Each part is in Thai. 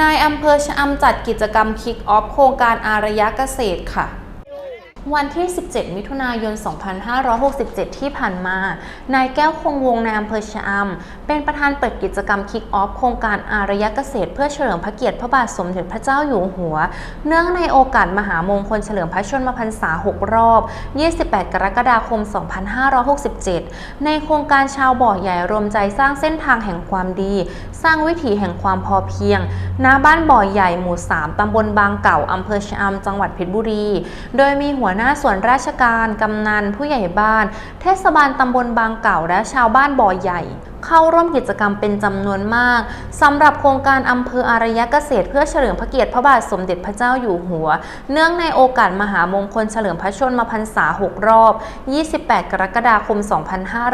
นายอำเภอชะอำจัดกิจกรรมคิกออฟโครงการอารยะเกษตรค่ะ วันที่ 17 มิถุนายน 2567 ที่ผ่านมา นายแก้วคงวงในอำเภอชะอำ เป็นประธานเปิดกิจกรรมคิกออฟโครงการอารยะเกษตร เพื่อเฉลิมพระเกียรติพระบาทสมเด็จพระเจ้าอยู่หัว เนื่องในโอกาสมหามงคลเฉลิมพระชนมพรรษา 6 รอบ 28 กรกฎาคม 2567 ในโครงการชาวบ่อใหญ่รวมใจสร้างเส้นทางแห่งความดี สร้างวิถีแห่งความพอเพียง ณ บ้านบ่อใหญ่หมู่ 3 ตำบลบางเก่าอำเภอชะอำ จังหวัดเพชรบุรี โดยมีหัวหน้าส่วนราชการ กำนัน ผู้ใหญ่บ้าน เทศบาลตำบลบางเก่า และชาวบ้านบ่อใหญ่ เข้าร่วมกิจกรรมเป็นจำนวนมากสำหรับโครงการอำเภออารยะเกษตร เพื่อเฉลิมพระเกียรติพระบาทสมเด็จพระเจ้าอยู่หัว เนื่องในโอกาสมหามงคลเฉลิมพระชนมพรรษา 6 รอบ 28 กรกฎาคม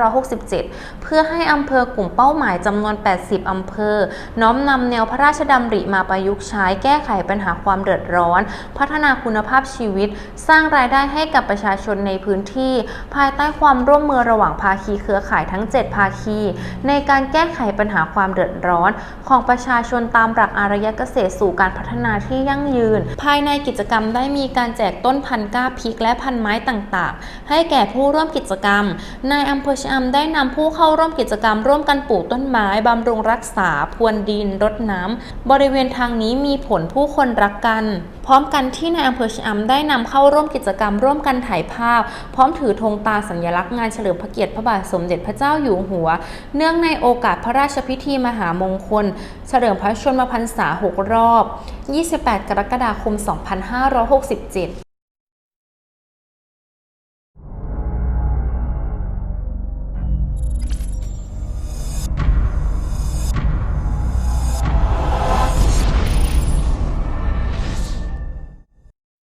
2567 เพื่อให้อำเภอกลุ่มเป้าหมายจำนวน 80 อำเภอ น้อมนำแนวพระราชดำริมาประยุกต์ใช้แก้ไขปัญหาความเดือดร้อน พัฒนาคุณภาพชีวิต สร้างรายได้ให้กับประชาชนในพื้นที่ ภายใต้ความร่วมมือระหว่างภาคีเครือข่ายทั้ง 7 ภาคีในการแก้ไขปัญหาความเดือดร้อน ของประชาชนตามหลักอารยเกษตรสู่การพัฒนาที่ยั่งยืน ภายในกิจกรรมได้มีการแจกต้นพันธุ์ก้าพริกและพันไม้ต่างๆ ให้แก่ผู้ร่วมกิจกรรม นายอำเภอชะอำได้นำผู้เข้าร่วมกิจกรรม ร่วมกันปลูกต้นไม้บำรุงรักษาพรวนดินรดน้ำบริเวณทางนี้มีผลผู้คนรักกัน พร้อมกันที่นายอำเภอชะอำได้นำเข้าร่วมกิจกรรมร่วมกันถ่ายภาพ พร้อมถือธงตาสัญลักษณ์งานเฉลิมพระเกียรติพระบาทสมเด็จพระเจ้าอยู่หัว เนื่องในโอกาสพระราชพิธีมหามงคล เฉลิมพระชนมพรรษา 6 รอบ 28 กรกฎาคม 2567